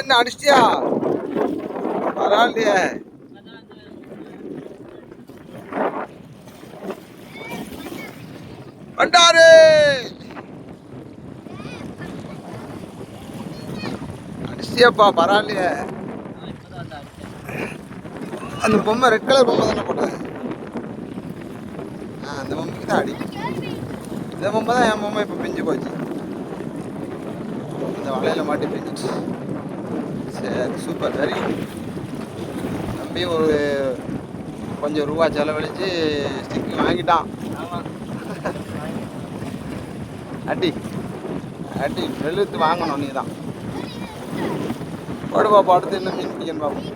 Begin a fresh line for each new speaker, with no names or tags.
என்ன அடிச்சியா? பரவாயில்லையே. பண்டாரு! அடிச்சியாப்பா பரவாயில்லையே. அந்த பொம்மை ரெட் கலர் பொம்மை தானே போட்டேன் ஆ அந்த பொம்மைக்கு தான் அடி. இந்த பொம்மை தான் என் பொம்மை இப்போ பிஞ்சு போச்சு. இந்த வலையில மாட்டி பிஞ்சிச்சு. சூப்பர். குட் தம்பி ஒரு கொஞ்சம் ரூபா செலவழிச்சு ஸ்டிக் வாங்கிட்டான். அடி. அடி வெளுத்து வாங்கணும் நீ தான் போடு பாப்பா அடுத்து என்ன மீன் பிடிக்கணும் பாப்போம்.